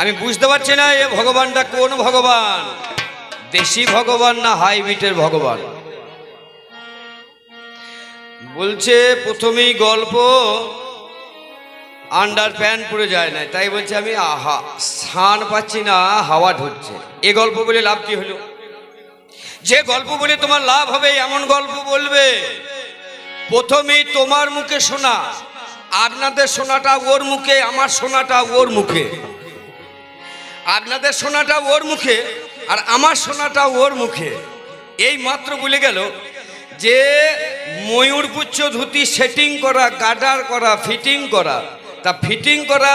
আমি বুঝতে পারছি না, এ ভগবানটা কোন ভগবান? দেশি ভগবান না হাইব্রিডের ভগবান? বলছে, প্রথমেই গল্প আন্ডার প্যান্ট পরে যায় না তাই বলছে আমি, আহা স্নান পাচ্ছি না, হাওয়া ঢুকছে এ গল্প বলে লাভ কি হলো? যে গল্প বলে তোমার লাভ হবে, এমন গল্প বলবে। প্রথমেই তোমার মুখে শোনা, আপনাদের শোনাটা ওর মুখে, আমার শোনাটা ওর মুখে। আপনাদের শোনাটা ওর মুখে আর আমার শোনাটা ওর মুখে। এই মাত্র বলে গেল যে ময়ূরপুচ্ছ ধুতি সেটিং করা গার্ডার করা ফিটিং করা তা ফিটিং করা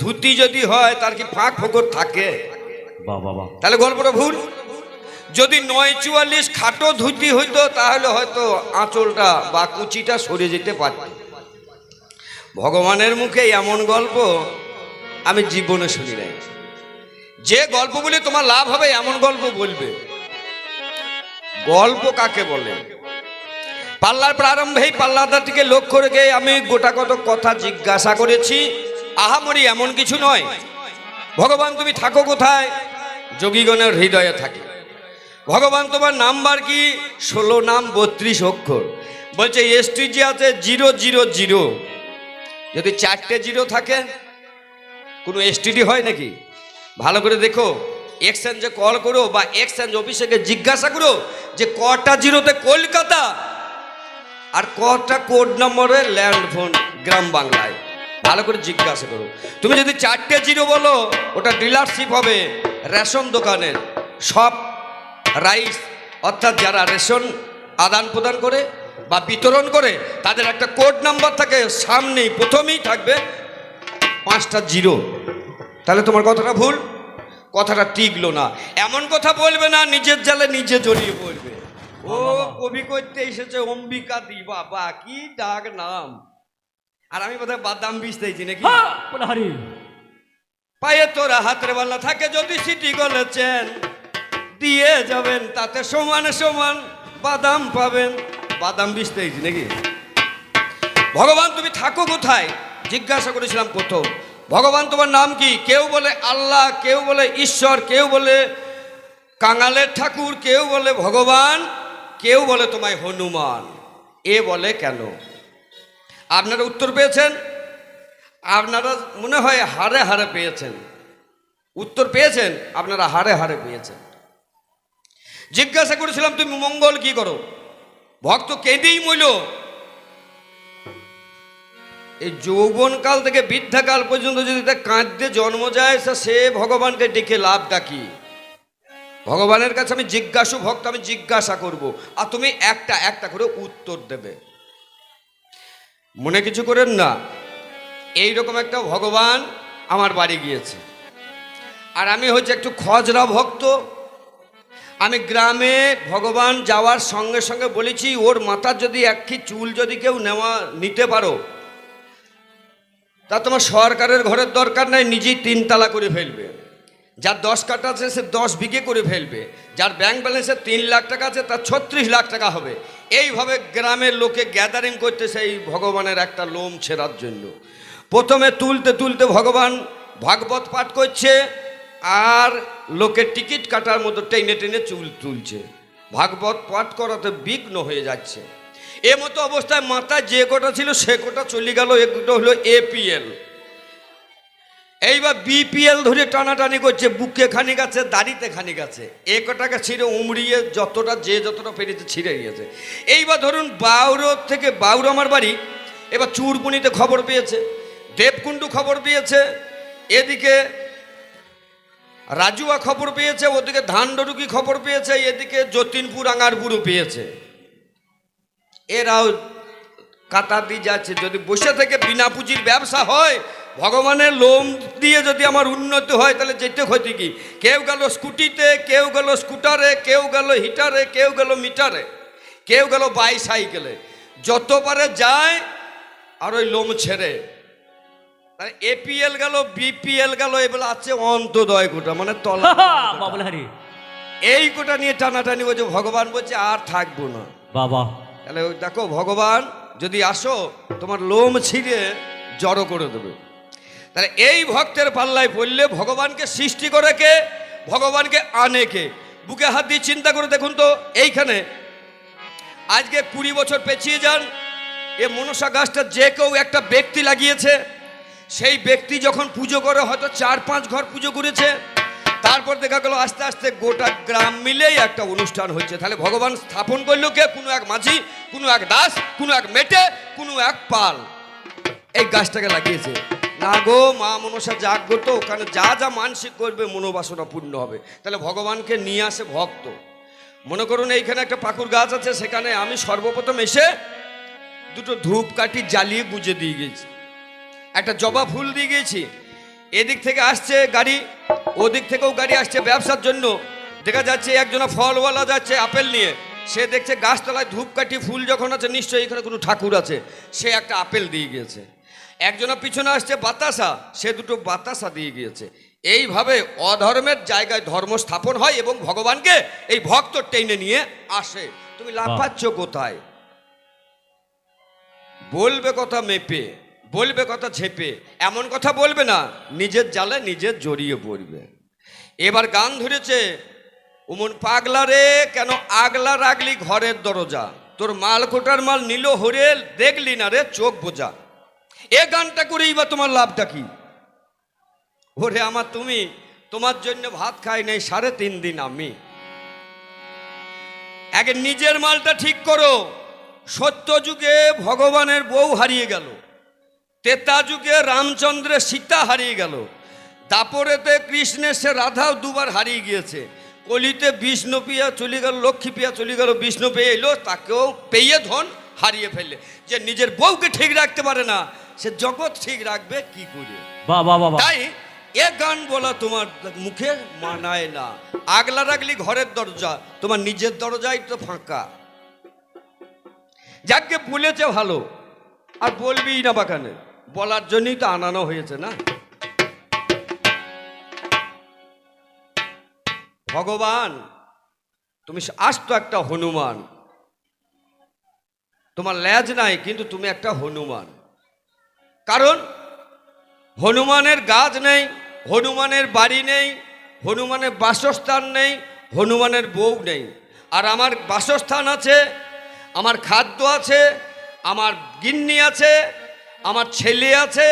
ধুতি যদি হয় তার কি ফাঁক ফোকর থাকে? তাহলে গল্পটা ভুল। যদি নয় চুয়াল্লিশ খাটো ধুতি হইতো তাহলে হয়তো আঁচলটা বা কুচিটা সরে যেতে পারত। ভগবানের মুখে এমন গল্প আমি জীবনে শুনি নাই। যে গল্প বলে তোমার লাভ হবে, এমন গল্প বলবে। গল্প কাকে বলে? পাল্লার প্রারম্ভেই পাল্লাদাটিকে লক্ষ্য রেখে আমি গোটা কত কথা জিজ্ঞাসা করেছি। আহামরি এমন কিছু নয়। ভগবান, তুমি থাকো কোথায়? যোগীগণের হৃদয়ে থাকে। ভগবান, তোমার নাম্বার কি? ষোলো নাম বত্রিশ অক্ষর। বলছে এসটিজি আছে জিরো জিরো জিরো। যদি চারটে জিরো থাকে, কোনো এসটিডি হয় নাকি? ভালো করে দেখো। এক্সচেঞ্জে কল করো বা এক্সচেঞ্জ অফিসে জিজ্ঞাসা করো যে কটা জিরোতে কলকাতা? আর কটা কোড নম্বরে ল্যান্ড ফোন গ্রাম বাংলায়? ভালো করে জিজ্ঞাসা করো। তুমি যদি চারটে জিরো বলো, ওটা ডিলারশিপ হবে রেশন দোকানের। সব রাইস অর্থাৎ যারা রেশন আদান প্রদান করে বা বিতরণ করে, তাদের একটা কোড নাম্বার থাকে সামনেই, প্রথমেই থাকবে পাঁচটা জিরো। তাহলে তোমার কথাটা ভুল? কথাটা টিকলো না। এমন কথা বলবে না নিজের জালে নিজে জড়িয়ে পড়বে। ও কবি করতে এসেছে অম্বিকা দি বাবা কি ডাক নাম। আর আমি বোধহয় বাদাম বিছতেছি নাকি? হ্যাঁ, হারি। পায়ে তোরা হাতের বাল্লা থাকে যদি সিটি গলেছেন দিয়ে যাবেন তাতে সমান সমান বাদাম পাবেন। বাদাম বিছতেছি নাকি? ভগবান তুমি থাকো কোথায়? জিজ্ঞাসা করেছিলাম প্রথম। ভগবান, তোমার নাম কি? কেউ বলে আল্লাহ, কেউ বলে ঈশ্বর, কেউ বলে কাঙালের ঠাকুর, কেউ বলে ভগবান, কেউ বলে তোমায় হনুমান। এ বলে কেন? আপনারা উত্তর পেয়েছেন? আপনারা মনে হয় হারে হারে পেয়েছেন। উত্তর পেয়েছেন? আপনারা হারে হারে পেয়েছেন। জিজ্ঞাসা করেছিলাম, তুমি মঙ্গল কি করো? ভক্ত কেঁদেই মইল। এই যৌবনকাল থেকে বৃদ্ধাকাল পর্যন্ত যদি তা কাঁদতে জন্ম যায়, সে ভগবানকে ডেকে লাভ ডাকি ভগবানের কাছে আমি জিজ্ঞাসু, ভক্ত, আমি জিজ্ঞাসা করব। আর তুমি একটা একটা করে উত্তর দেবে। মনে কিছু করেন না? এই রকম একটা ভগবান আমার বাড়ি গিয়েছে। আর আমি হচ্ছে একটু খজরা ভক্ত। আমি গ্রামে ভগবান যাওয়ার সঙ্গে সঙ্গে বলেছি, ওর মাথার যদি একটি চুল যদি কেউ নেওয়া, নিতে পারো তা তোমার সরকারের ঘরের দরকার নাই, নিজেই তিনতলা করে ফেলবে। যার দশ কাটা আছে, সে দশ বিঘে করে ফেলবে। যার ব্যাংক ব্যালেন্সে তিন লাখ টাকা আছে, তার ছত্রিশ লাখ টাকা হবে। এইভাবে গ্রামের লোকে গ্যাদারিং করতেছে এই ভগবানের একটা লোম ছেঁড়ার জন্য। প্রথমে তুলতে তুলতে ভগবান ভাগবত পাঠ করছে, আর লোকে টিকিট কাটার মতো টেনে টেনে চুল তুলছে। ভাগবত পাঠ করাতে বিঘ্ন হয়ে যাচ্ছে। এ মতো অবস্থায় মাথায় যে কোটা ছিল সে কোটা চলে গেল এগুলো হলো এপিএল এইবার বিপিএল ধরে টানাটানি করছে, বুকে খানিক আছে, দাড়িতে খানিক আছে। এ কটাকে ছিঁড়ে উমড়িয়ে যতটা, যে যতটা পেরেছে ছিঁড়ে গিয়েছে এইবার ধরুন বাউরো থেকে বাউরো আমার বাড়ি, এবার চুরপুনিতে খবর পেয়েছে, দেবকুণ্ডু খবর পেয়েছে, এদিকে রাজুয়া খবর পেয়েছে, ওদিকে ধানডরুকি খবর পেয়েছে, এদিকে যতীনপুর আঙারপুরও পেয়েছে। এরাও কাতার দিয়ে যাচ্ছে। যদি বসে থেকে বিনা পুঁজির ব্যবসা হয় ভগবানের লোম দিয়ে যদি আমার উন্নতি হয় তাহলে যেতে ক্ষতি কি? কেউ গেল স্কুটিতে কেউ গেল স্কুটারে কেউ গেল হিটারে কেউ গেল মিটারে কেউ গেল বাইসাইকেলে। যত পারে যায় আর ওই লোম ছেড়ে। এপিএল গেল বিপিএল গেল এগুলো আছে অন্তদয় কোটা মানে তলা এই কোটা নিয়ে টানাটানি বলছে ভগবান বলছে আর থাকব না। বাবা। তাহলে দেখো, ভগবান যদি আসো, তোমার লোম ছিঁড়ে জড়ো করে দেবে। তাহলে এই ভক্তের পাল্লায় পড়লে ভগবানকে সৃষ্টি করে কে? ভগবানকে আনে কে? বুকে হাত দিয়ে চিন্তা করে দেখুন তো, এইখানে। আজকে কুড়ি বছর পেছিয়ে যান, এ মনসা গাছটা যে কেউ একটা ব্যক্তি লাগিয়েছে, সেই ব্যক্তি যখন পুজো করে হয়তো চার পাঁচ ঘর পুজো করেছে তারপর দেখা গেল আস্তে আস্তে গোটা গ্রাম মিলেই একটা অনুষ্ঠান হচ্ছে। তাহলে ভগবান স্থাপন করল কে? কোনো এক মাঝি, কোনো এক দাস, কোনো এক মেটে, কোনো এক পাল। এই গাছটাকে লাগিয়েছে। না গো, মা মনসা জাগ্রত ওখানে যা যা মানসিক করবে, মনোবাসনা পূর্ণ হবে। তাহলে ভগবানকে নিয়ে আসে ভক্ত। মনে করুন এইখানে একটা পাকুর গাছ আছে, সেখানে আমি সর্বপ্রথম এসে দুটো ধূপ কাঠি জ্বালিয়ে গুজে দিয়ে গেছি একটা জবা ফুল দিয়ে গেছি এদিক থেকে আসছে গাড়ি ওদিক থেকেও গাড়ি আসছে ব্যবসার জন্য। দেখা যাচ্ছে একজনা ফলওয়ালা যাচ্ছে আপেল নিয়ে। সে দেখছে গাছতলায় ধূপকাঠি ফুল যখন আছে নিশ্চয়ই এখানে কোনো ঠাকুর আছে। সে একটা আপেল দিয়ে গিয়েছে। একজনা পিছনে আসছে বাতাসা সে দুটো বাতাসা দিয়ে গিয়েছে। এইভাবে অধর্মের জায়গায় ধর্ম স্থাপন হয় এবং ভগবানকে এই ভক্ত টেনে নিয়ে আসে। তুমি লাফাচ্ছ কোথায়? বলবে কথা মেপে। বলবে কথা ঝেপে এমন কথা বলবে না, নিজের জালে নিজের জড়িয়ে পড়বে। এবার গান ধরেছে, উমন পাগলা রে, কেন আগলা রাগলি ঘরের দরজা? তোর মাল কোটার মাল নিল হরে, দেখলি না রে চোখ বোঝা। এ গানটা করেই বা তোমার লাভটা কি? ওরে আমার তুমি, তোমার জন্য ভাত খাই নাই সাড়ে তিন দিন আমি। আগে নিজের মালটা ঠিক করো, সত্য যুগে ভগবানের বউ হারিয়ে গেল। তেতা যুগে রামচন্দ্রের সীতা হারিয়ে গেল। দাপরেতে কৃষ্ণের সে রাধাও দুবার হারিয়ে গিয়েছে। কলিতে বিষ্ণু পিয়া চলে গেল লক্ষ্মী পিয়া চলে গেল বিষ্ণু পেয়ে এলো তাকেও পেয়ে ধন হারিয়ে ফেললে। যে নিজের বউকে ঠিক রাখতে পারে না সে জগৎ ঠিক রাখবে কি করে? বাহ। তাই এ গান বলা তোমার মুখে মানায় না। আগলা রাখলি ঘরের দরজা তোমার নিজের দরজাই তো ফাঁকা। যাকে বলেছে ভালো আর বলবি না বাগানে বলার জন্যই তো আনানো হয়েছে, না? ভগবান, তুমি আসতো একটা হনুমান। তোমার ল্যাজ নাই, কিন্তু তুমি একটা হনুমান। কারণ, হনুমানের গাছ নেই, হনুমানের বাড়ি নেই, হনুমানের বাসস্থান নেই, হনুমানের বউ নেই। আর আমার বাসস্থান আছে, আমার খাদ্য আছে, আমার গিন্নি আছে আমার ছেলে আছে,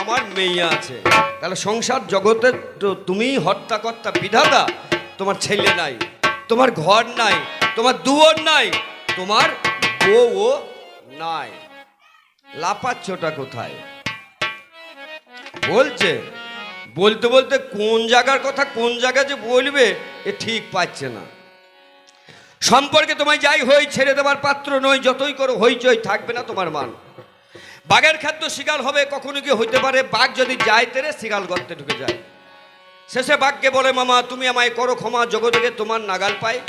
আমার মেয়ে আছে। তাহলে সংসার জগতে তো তুমিই হর্তাকর্তা বিধাতা। তোমার ছেলে নাই, তোমার ঘর নাই, তোমার দুয়ার নাই, তোমার বউও নাই। লাপাচ্ছটা কোথায়? বলছে, বলতে বলতে কোন জায়গার কথা, কোন জায়গা যে বলবে, এ ঠিক পাচ্ছে না। সম্পর্কে তোমায় যাই হই, ছেড়ে দেবার পাত্র নয় যতই করো হইচই থাকবে না তোমার মান। বাঘের খাদ্য শিকাল হবে, কখনো কি হইতে পারে? বাঘ যদি যায় তেরে শিকাল গর্তে ঢুকে যায়। শেষে বাঘকে বলে, মামা, তুমি আমায় করো ক্ষমা, জগৎকে তোমার নাগাল পায়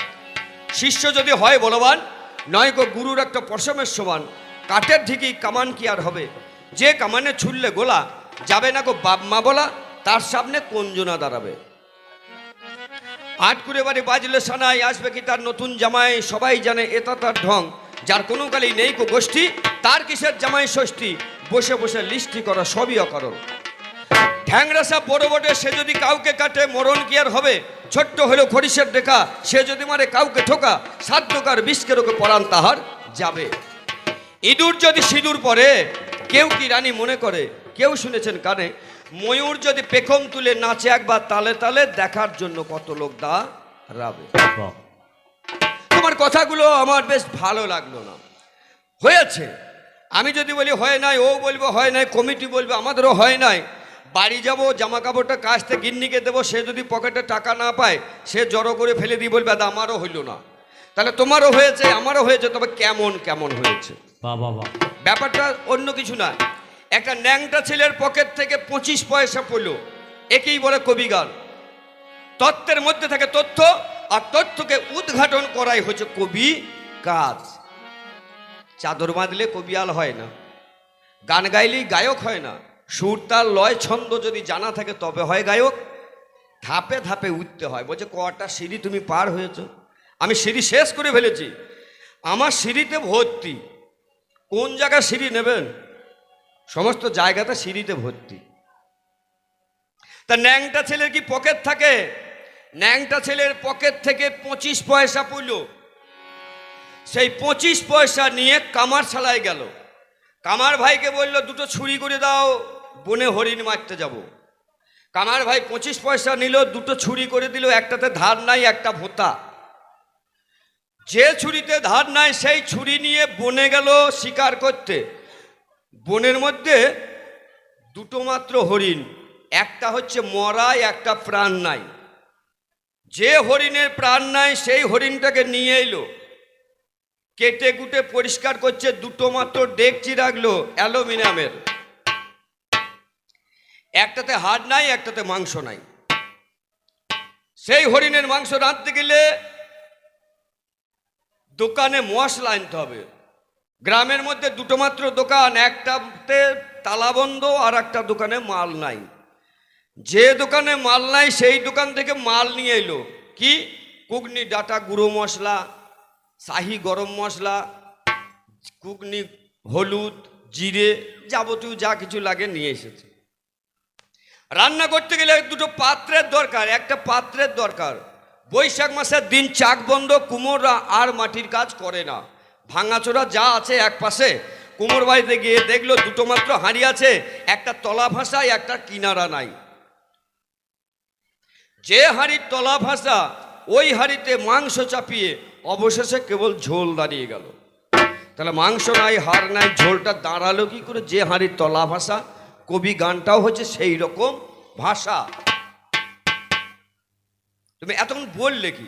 শিষ্য যদি হয় বলবান, নয় গো, গুরুর একটা পশমের সমান কাঠের ঢিকি কামান কি আর হবে? যে কামানে ছুললে গোলা, যাবে না গো বাপ মা বলা, তার সামনে কোনজনা দাঁড়াবে। আট করে বাড়ি বাজলে সানাই, আসবে কি তার নতুন জামাই? সবাই জানে, এটা তার ঢং। যার কোনো কালেই নেই কো গোষ্ঠী, তার কিসের জামাই ষষ্ঠী? বসে বসে লিস্টি করা, সবই অকারণ ঠ্যাংরাসা বড় বড়ে সে যদি কাউকে কাটে, মরণ কি আর হবে? ছোট্ট হলো খরিসের দেখা সে যদি মারে কাউকে ঠোকা সাধ্যকার বিষকে রোগে পরাণ তাহার যাবে। ইঁদুর যদি সিঁদুর পরে, কেউ কি রানী মনে করে? কেউ শুনেছেন কানে? ময়ূর যদি পেখম তুলে নাচে একবার, তালে তালে দেখার জন্য কত লোক দা রাবে। তোমার কথাগুলো আমার বেশ ভালো লাগল না। হয়েছে। আমি যদি বলি হয় নাই। ও বলব হয় নাই। কমিটি বলবে আমাদেরও হয় নাই। বাড়ি যাব জামা কাপড়টা কাচতে গিন্নিকে দেবো সে যদি পকেটে টাকা না পায় সে জড়ো করে ফেলে দিয়ে বলবে দাদা আমারও হইল না। তাহলে তোমারও হয়েছে আমারও হয়েছে তবে কেমন কেমন হয়েছে। ব্যাপারটা অন্য কিছু না। একটা ন্যাংটা ছেলের পকেট থেকে পঁচিশ পয়সা পড়ল। একেই বলে কবি গান। তত্ত্বের মধ্যে থাকে তথ্য, আর তথ্যকে উদ্ঘাটন করাই হচ্ছে কবি কাজ। চাদর বাঁধলে কবিয়াল হয় না, গান গাইলেই গায়ক হয় না, সুর, তাল, লয়, ছন্দ যদি জানা থাকে তবে হয় গায়ক। ধাপে ধাপে উঠতে হয়, বলছে কটা সিঁড়ি তুমি পার হয়েছ? আমি সিঁড়ি শেষ করে ফেলেছি, আমার সিঁড়িতে ভর্তি। কোন জায়গায় সিঁড়ি নেবেন? সমস্ত জায়গাতে সিঁড়িতে ভর্তি। তা ন্যাংটা ছেলের কি পকেট থাকে? ন্যাংটা ছেলের পকেট থেকে পঁচিশ পয়সা পড়ল সেই পঁচিশ পয়সা নিয়ে কামার ছালায় গেল। কামার ভাইকে বলল, দুটো ছুরি করে দাও, বনে হরিণ মারতে যাব। কামার ভাই পঁচিশ পয়সা নিল, দুটো ছুরি করে দিল, একটাতে ধার নাই, একটা ভোতা। যে ছুরিতে ধার নাই, সেই ছুরি নিয়ে বনে গেল শিকার করতে। বনের মধ্যে দুটো মাত্র হরিণ। একটা হচ্ছে মরা একটা প্রাণ নাই। যে হরিণের প্রাণ নাই, সেই হরিণটাকে নিয়ে এলো। কেটে কুটে পরিষ্কার করছে, দুটো মাত্র ডেকচি রাখল অ্যালুমিনিয়ামের। একটাতে হাড় নাই, একটাতে মাংস নাই। সেই হরিণের মাংস রাঁধতে গেলে দোকানে মশলা আনতে হবে। গ্রামের মধ্যে দুটো মাত্র দোকান, একটাতে তালাবন্ধ আর একটা দোকানে মাল নাই। যে দোকানে মাল নাই, সেই দোকান থেকে মাল নিয়ে এলো। কি? কুগনি, ডাটা, গুঁড়ো মশলা, শাহি গরম মশলা, কুগনি, হলুদ, জিরে, যাবতীয় যা কিছু লাগে নিয়ে এসেছে। রান্না করতে গেলে দুটো পাত্রের দরকার, একটা পাত্রের দরকার। বৈশাখ মাসের দিন চাক বন্ধ, কুমোররা আর মাটির কাজ করে না। ভাঙাচোরা যা আছে এক পাশে। কুমোর বাড়িতে গিয়ে দেখল দুটো মাত্র হাঁড়ি আছে, একটা তলা ভাষায় একটা কিনারা নাই। যে হাঁড়ির তলা ভাষা ওই হাঁড়িতে মাংস চাপিয়ে অবশেষে কেবল ঝোল দাঁড়িয়ে গেল। তাহলে মাংস নাই, হাড় নাই, ঝোলটা দাঁড়াল কি করে? যে হাঁড়ির তলা ভাষা কবি গানটাও হচ্ছে সেই রকম ভাষা। তুমি এতক্ষণ বললে কি?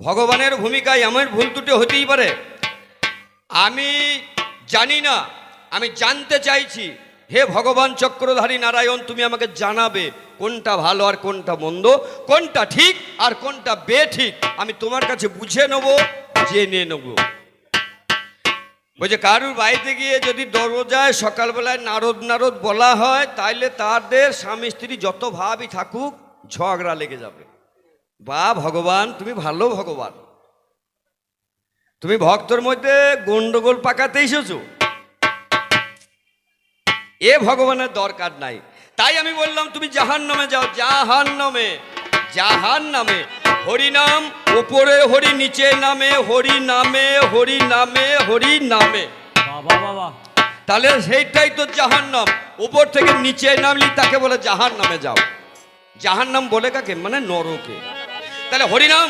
ভগবানের ভূমিকায় আমার ভুল ত্রুটি হতেই পারে। আমি জানি না, আমি জানতে চাইছি হে ভগবান চক্রধারী নারায়ণ, তুমি আমাকে জানাবে কোনটা ভালো আর কোনটা মন্দ, কোনটা ঠিক আর কোনটা বেঠিক, আমি তোমার কাছে বুঝে নেব, জেনে নেব। বলছে, কারুর বাড়িতে গিয়ে যদি দরজায় সকালবেলায় নারদ নারদ বলা হয়, তাইলে তাদের স্বামী স্ত্রী যত ভাবই থাকুক, ঝগড়া লেগে যাবে। বা ভগবান, তুমি ভালো ভগবান। তুমি ভক্তর মধ্যে গন্ডগোল পাকাতে এসেছ? এ ভগবানের দরকার নাই। তাই আমি বললাম তুমি জাহান নামে যাও। জাহান নামে জাহান নামে হরি নাম ওপরে হরি নিচে নামে হরি নামে হরি নামে হরি নামে। বাবা বাবা। তাহলে সেইটাই তো জাহান নাম উপর থেকে নিচে নামলি তাকে বলে জাহান নামে যাও। জাহান নাম বলে কাকে? মানে নরকে। তাহলে হরিনাম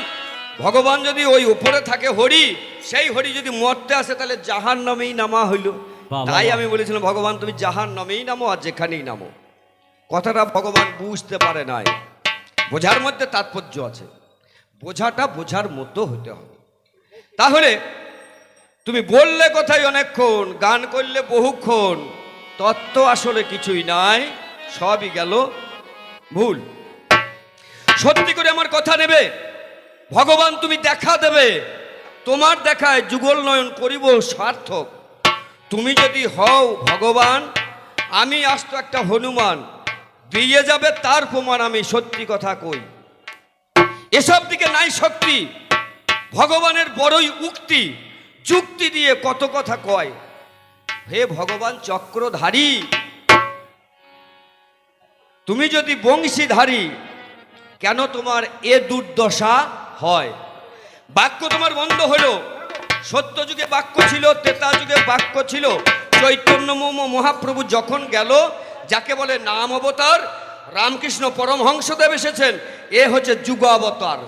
ভগবান যদি ওই উপরে থাকে হরি সেই হরি যদি মরতে আসে তাহলে জাহান নামেই নামা হইল। তাই আমি বলেছিলাম ভগবান তুমি জাহান নামেই নামো আর যেখানেই নামো। কথাটা ভগবান বুঝতে পারে নাই। বোঝার মধ্যে তাৎপর্য আছে। বোঝাটা বোঝার মতো হতে হবে। তাহলে তুমি বললে কোথায় অনেকক্ষণ গান করলে বহুক্ষণ তত্ত্ব আসলে কিছুই নাই সবই গেল ভুল। সত্যি করে আমার কথা নেবে? ভগবান তুমি দেখা দেবে। তোমার দেখায় যুগল নয়ন করিব সার্থক। তুমি যদি হও ভগবান, আমি আসতো একটা হনুমান, দিয়ে যাবে তার প্রমাণ আমি সত্যি কথা কই। এসব দিকে নাই শক্তি, ভগবানের বড়ই উক্তি, যুক্তি দিয়ে কত কথা কয়। হে ভগবান চক্রধারী, তুমি যদি বংশীধারী, কেন তোমার এ দুর্দশা হয়? বাক্য তোমার বন্ধ হলো। সত্য যুগে বাক্য ছিল তেতা যুগে বাক্য ছিল। চৈতন্য মোম মহাপ্রভু যখন গেল, যাকে বলে নাম অবতার, রামকৃষ্ণ পরমহংসদেব এসেছেন, এ হচ্ছে যুগ অবতার।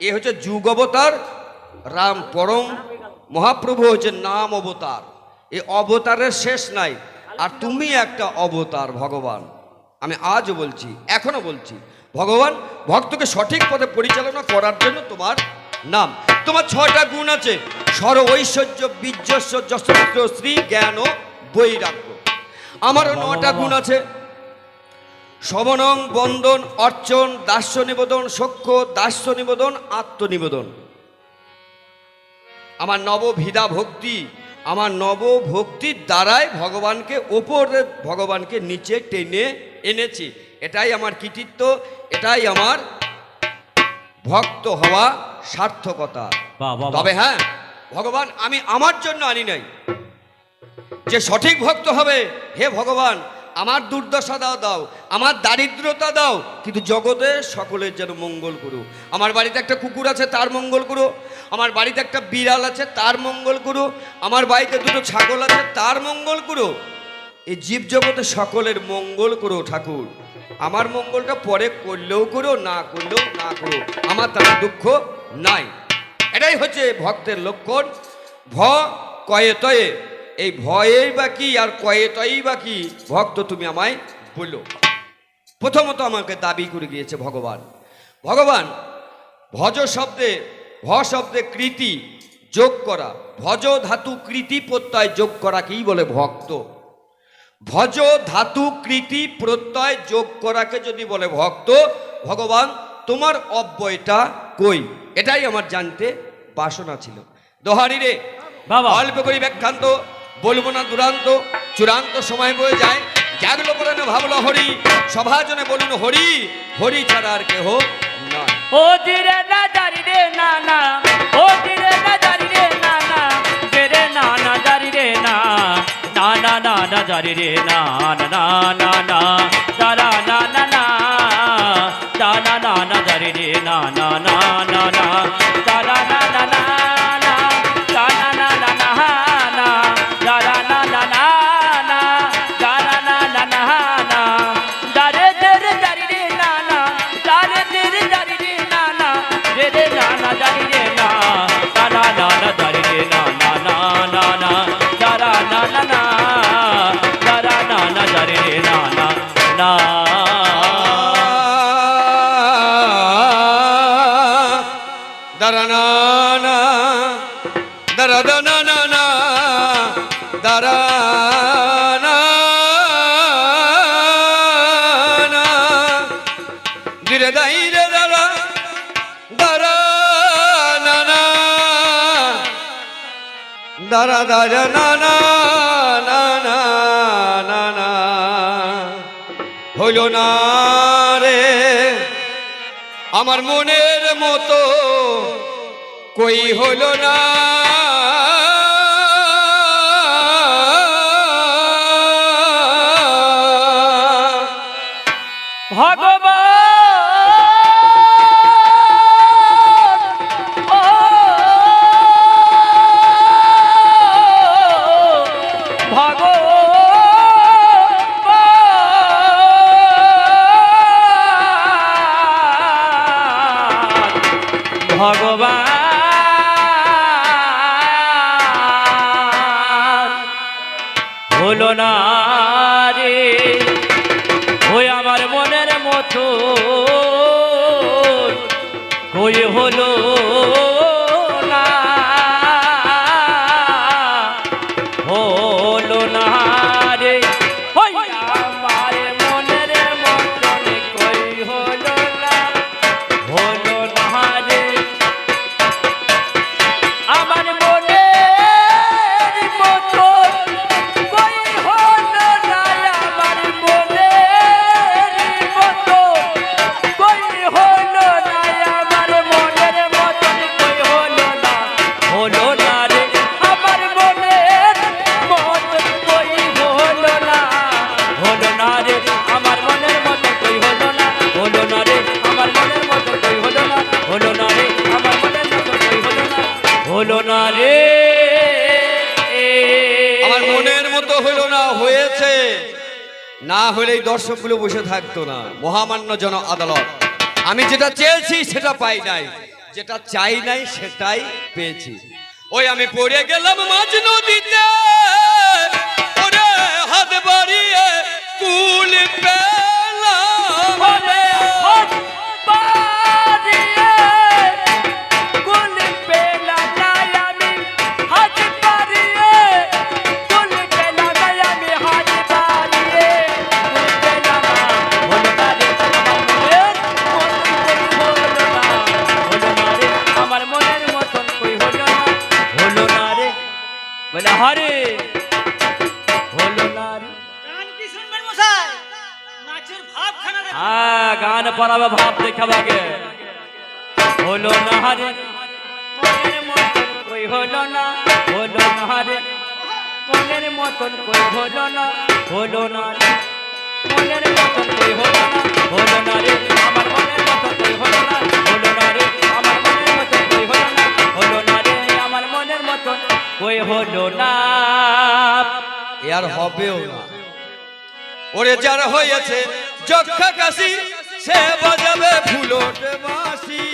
এ হচ্ছে যুগ অবতার, রাম পরম মহাপ্রভু হচ্ছে নাম অবতার। এ অবতারের শেষ নাই, আর তুমি একটা অবতার, ভগবান। আমি আজও বলছি, এখনও বলছি, ভগবান, ভক্তকে সঠিক পথে পরিচালনা করার জন্য তোমার নাম। তোমার ছয়টা গুণ আছে। সর ঐশ্বর্য বীর্যস্ব যশস্ত্র শ্রী জ্ঞান ও বৈরাগ্য। আমারও নটা গুণ আছে। শবনং বন্দন অর্চন দাস্য নিবেদন সক্ষ দাস্য নিবেদন আত্মনিবেদন। আমার নবভিদা ভক্তি আমার নব ভক্তির দ্বারাই ভগবানকে ওপরে ভগবানকে নিচে টেনে এনেছি। এটাই আমার কৃতিত্ব এটাই আমার ভক্ত হওয়া সার্থকতা। তবে হ্যাঁ ভগবান, আমি আমার জন্য আনি নাই। যে সঠিক ভক্ত হবে, হে ভগবান, আমার দুর্দশা দাও দাও, আমার দারিদ্রতা দাও, কিন্তু জগতে সকলের যেন মঙ্গল করো আমার বাড়িতে একটা কুকুর আছে, তার মঙ্গল করো। আমার বাড়িতে একটা বিড়াল আছে, তার মঙ্গল করো। আমার বাড়িতে দুটো ছাগল আছে, তার মঙ্গল করো। এই জীব জগতে সকলের মঙ্গল করো, ঠাকুর। আমার মঙ্গলটা পরে করলেও করো, না করলেও না করো। আমার তার দুঃখ নাই। এটাই হচ্ছে ভক্তের লক্ষণ। ভ কয়ে তয়ে। এই ভয়েই বা কি আর কয়ে তয়েই বা কি? ভক্ত তুমি আমায় বলল প্রথমত আমাকে দাবি করে গিয়েছে ভগবান। ভগবান, ভজ শব্দে, ভ শব্দে কৃতি যোগ করা। ভজ ধাতু কৃতি প্রত্যয় যোগ করাকেই বলে ভক্ত? ভজ ধাতু কৃতি প্রত্যয় যোগ করাকে যদি বলে ভক্ত, ভগবান তোমার অব্যয়টা কই? এটাই আমার জানতে বাসনা ছিল। দোহারি রে বাবা। অল্প করি ব্যাখ্যান্ত বলব না দুরান্ত চূড়ান্ত সময় বয়ে যায়। জাগলো করে ভাবলো হরি সভাজনে বলুন হরি হরি ছাড়া আর কেহ নয়। ও দিরে না জারি রে না না ও দিরে না জারি রে না না দিরে না না জারি রে না না না না না জারি রে না না না না না তারা না না রে না না না না না দারা দারা না না না না না না। হইল না রে। আমার মনের মতো কই হলো না ভগবান। হলো না রে ওই আমার মনের মতো। কই হলো না হলেই দর্শকগুলো বসে থাকতো না। মহামান্য জন আদালত। আমি যেটা চেয়েছি সেটা পাই নাই। যেটা চাই নাই সেটাই পেয়েছি। ওই আমি পড়ে গেলাম মাঝ নদীতে হাত বাড়িয়ে কুল পেলাম। বলে হরে হলো না রে গান কি শুনবেন মশাই নাচের ভাব খানা দেখুন। হ্যাঁ গান পড়াবে ভাব দেখাবাগে হলো না হারে মনের মতন কই হলো না? হলো না হারে মনের মতন কই হলো না? হলো না মনের মতন কই হলো না? হলো না রে আমার মনের মতন কই হলো না? হলো না রে আমার মনের মতন কই হলো না? হলো না রে আমার মনের মতন ওই হলো না। আর হবেও না। ওরে যার হয়েছে যক্ষা কাশি সে বাজাবে ফুলোট বাঁশি।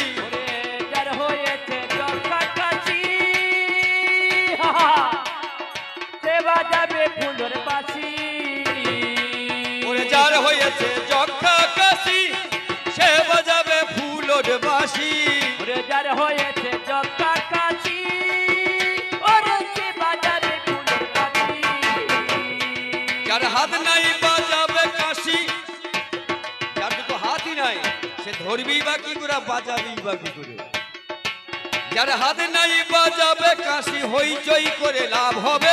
কি করে বাজাবি বা করে। যার হাত নাই বাজাবে, কাশি হইচই করে লাভ হবে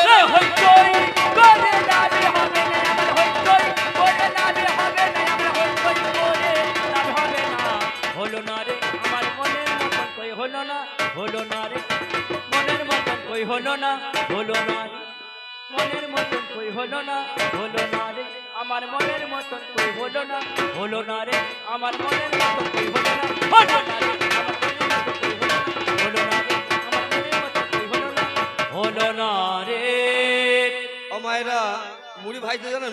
হলো না রে, মনের মতন কই হলো না? হলো না রে, মনের মতন কই হলো না? হলো না রে। আমার মনের মতন কই হলো না হলো না রে। আমার মনের মতন কই হলো না হলো না রে।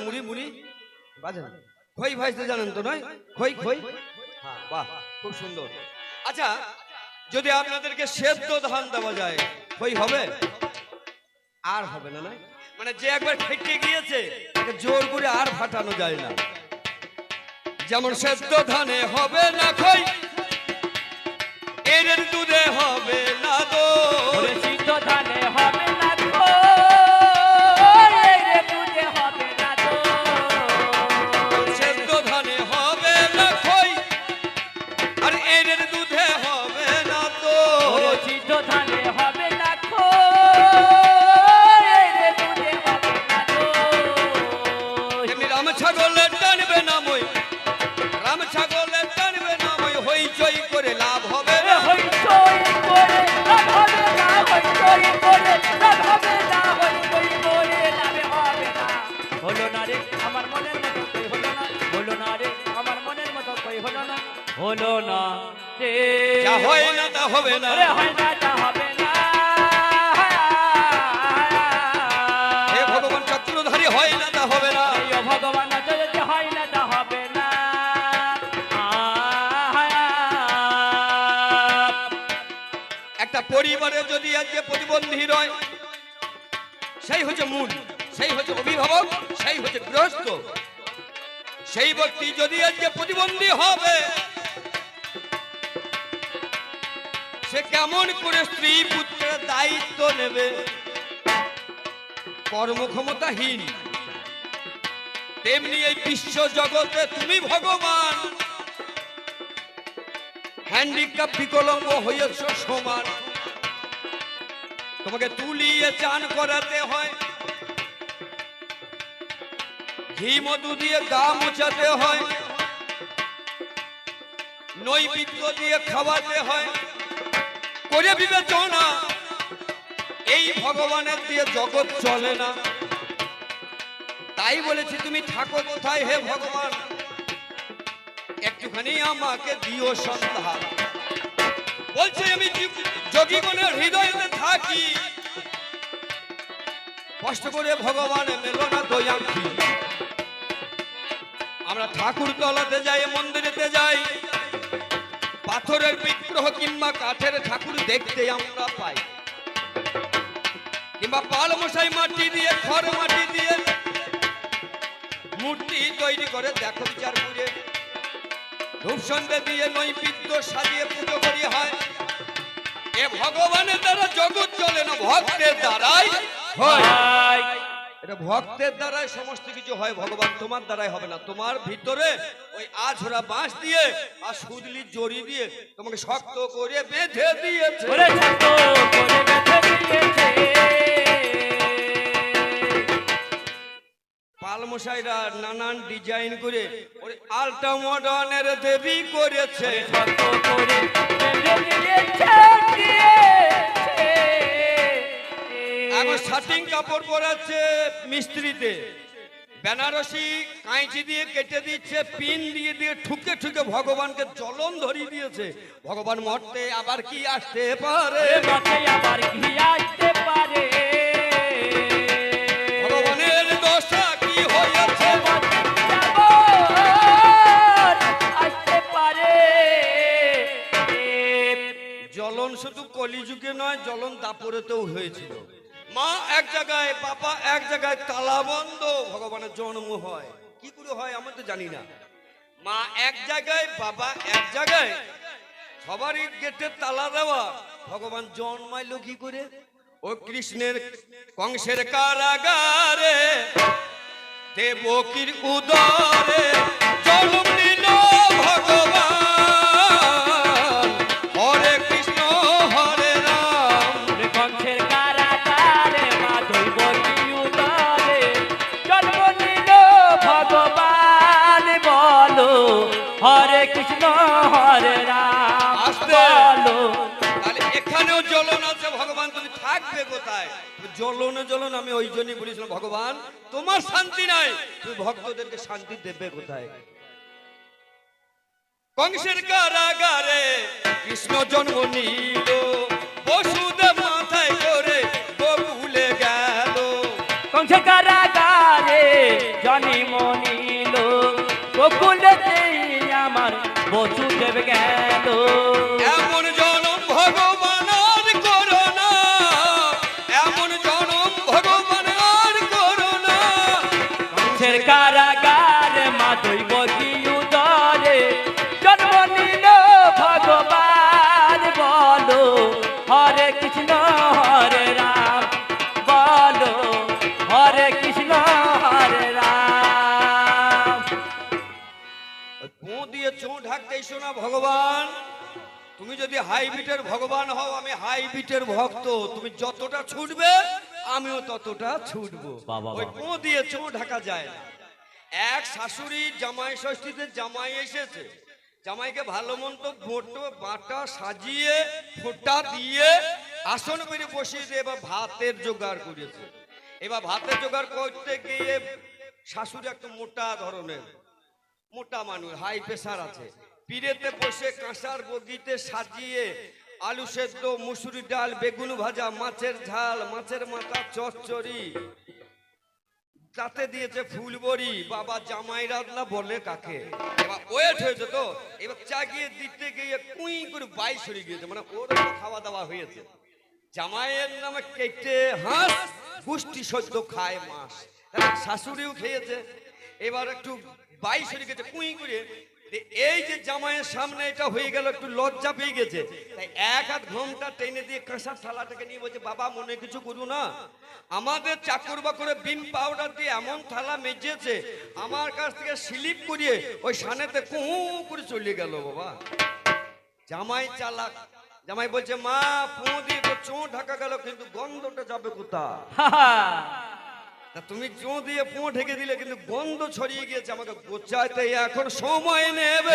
মুড়ি মুড়ি জানেন তো নয়? খই খই? হ্যাঁ বাহ, খুব সুন্দর। আচ্ছা যদি দেওয়া যায়, খই হবে? আর হবে না না মানে যে একবার ফেটে গিয়েছে, তাকে জোর করে আর ফাটানো যায় না। যেমন সেদ্ধ ধানে হবে না খই এর দুধে হবে না তো সিদ্ধ ধানে হবে হবে না। হে ভগবান চক্রধারী হয় না তা হবে না। ভগবান হয় না তা হবে না। একটা পরিবারে যদি আজকে প্রতিবন্ধী রয় সেই হচ্ছে মূল সেই হচ্ছে অভিভাবক সেই হচ্ছে গৃহস্থ। সেই ব্যক্তি যদি আজকে প্রতিবন্ধী হবে কেমন করে স্ত্রী পুত্রের দায়িত্ব নেবে? কর্মক্ষমতাহীন। তেমনি এই বিশ্ব জগতে তুমি ভগবান। হ্যান্ডিক্যাপ বিকলঙ্গ হয়েছ সমান। তোমাকে তুলিয়ে চান করাতে হয়। ঘি মধু দিয়ে গা মোচাতে হয়। নৈবেদ্য দিয়ে খাওয়াতে হয়। করে বিবেচনা। এই ভগবানের দিয়ে জগৎ চলে না। তাই বলেছি, তুমি থাকো কোথায় হে ভগবান? একটুখানি আমাকে দিও সন্তান বলছে, আমি যোগ- যোগীগণের হৃদয়তে থাকি। কষ্ট করে ভগবান মেলো না আঁখি আমরা ঠাকুর তলাতে যাই, মন্দিরেতে যাই। পাথরের বিগ্রহ কিংবা কাঠের ঠাকুর দেখতে আমরা পাই। কিংবা পাল মশাই মাটি দিয়ে, খড় মাটি দিয়ে মূর্তি তৈরি করে দেখো বিচার করে ধূপসন্ধে দিয়ে নৈবেদ্য সাজিয়ে পুজো করি হয়। এ ভগবানের দ্বারা জগৎ চলে না, ভক্তের দ্বারাই হয়। এটা ভক্তের দ্বারাই সমস্ত কিছু হয় ভগবান তোমার দ্বারাই হবে না। তোমার ভিতরে ওই আঝরা বাঁশ দিয়ে আর সুদলি জড়ি দিয়ে তোমাকে শক্ত করে বেঁধে দিয়েছে। দিয়েছে। পালমশাইরা নানান ডিজাইন করে ওই আল্ট্রা মডার্নের দেবী করেছে। করে শার্টিং কাপড় পরাচ্ছে মিস্ত্রিতে। বেনারসি কাঁচি দিয়ে কেটে দিচ্ছে পিন দিয়ে দিয়ে ঠুকে ঠুকে ভগবানকে জ্বলন ধরিয়ে দিয়েছে। ভগবান মরতে আবার কি আসতে পারে? আবার কি আসতে পারে? ভগবানের দশা কি হয়েছে? আসতে পারে? জ্বলন শুধু কলিযুগে নয় জ্বলন দাপরেতেও হয়েছিল। মা এক জায়গায়, বাবা এক জায়গায় তালা বন্ধ ভগবানের জন্ম হয়। কি করে হয় আমরা তো জানি না। মা এক জায়গায়, বাবা এক জায়গায়, সবারই গেটে তালা দেওয়া। ভগবান জন্মাইলো কি করে? ও কৃষ্ণের কংসের কারাগারে, দেবকীর উদরে জন্ম নিল ভগবান। হরে রাম বলো। তাহলে এখানেও জ্বলন আছে ভগবান তুমি থাকবে কোথায়? জ্বলনে জ্বলন আমি ওই জন্যই বলেছিলাম ভগবান তোমার শান্তি নাই। তুমি ভক্তদেরকে শান্তি দেবে কোথায়? কংসের কারাগারে কৃষ্ণ জন্ম নিল। কি উদরে জন্ম নিল ভগবান বলো হরে কৃষ্ণ হরে রাম। বলো হরে কৃষ্ণ হরে রাম। ওই দিয়ে চোঁ ঢাকতে এসো না ভগবান তুমি যদি হাই ভগবান হও আমি হাই বিটের ভক্ত। তুমি যতটা ছুটবে আমিও ততটা ছুটবো। বাবা, ওই। দিয়ে চোঁ ঢাকা যায় না। এক শাশুড়ি জামাই ষষ্ঠীতে জামাই এসেছে। জামাইকে ভালো মন্দ মোটো বাটা সাজিয়ে, ফোঁটা দিয়ে আসন করে বসিয়ে দিয়ে এবার ভাতের জোগাড় করেছে। এবার ভাতের জোগাড় করতে গিয়ে শাশুড়ি একটা মোটা ধরনের, মোটা মানুষ হাই প্রেশার আছে। পিড়েতে বসে কাঁসার বগিতে সাজিয়ে আলু সেদ্ধ মুসুরি ডাল, বেগুন ভাজা, মাছের ঝাল, মাছের মাথা, চচ্চড়ি। তাতে দিয়েছে ফুলবড়ি, বাবা জামাই রাদলা বলে কাকে। এবার ওয়েট হয়েছে তো, এবার চাগিয়ে দিতে গিয়ে কুই করে বাই সরে গিয়েছে মানে ওর খাওয়া দাওয়া হয়েছে। জামাইয়ের নামে কেটে হাঁস পুষ্টি সদ্য খায় মাস। শাশুড়িও খেয়েছে, এবার একটু বাই সরে গেছে কুই করে এই যে জামাইয়ের সামনে এটা হয়ে গেল একটু লজ্জা পেয়ে গেছে। তাই এক হাত ঘোমটা টেনে দিয়ে কাঁসার থালাটাকে নিয়ে বলছে বাবা মনে কিছু করু না। আমাদের চাকর বাকরে বিন পাউডার দিয়ে এমন থালা মেজেছে আমার কাছ থেকে স্লিপ করিয়ে ওই সানেতে কুহু করে চলে গেল বাবা। জামাই চালাক। জামাই বলছে মা পো দিয়ে তো চোঁ ঢাকা গেল কিন্তু গন্ধটা যাবে কোথা তা তুমি চোঁ দিয়ে পো ঢেকে দিলে কিন্তু গন্ধ ছড়িয়ে গিয়েছে, আমাকে গোচাইতে। এখন সময় নেবে।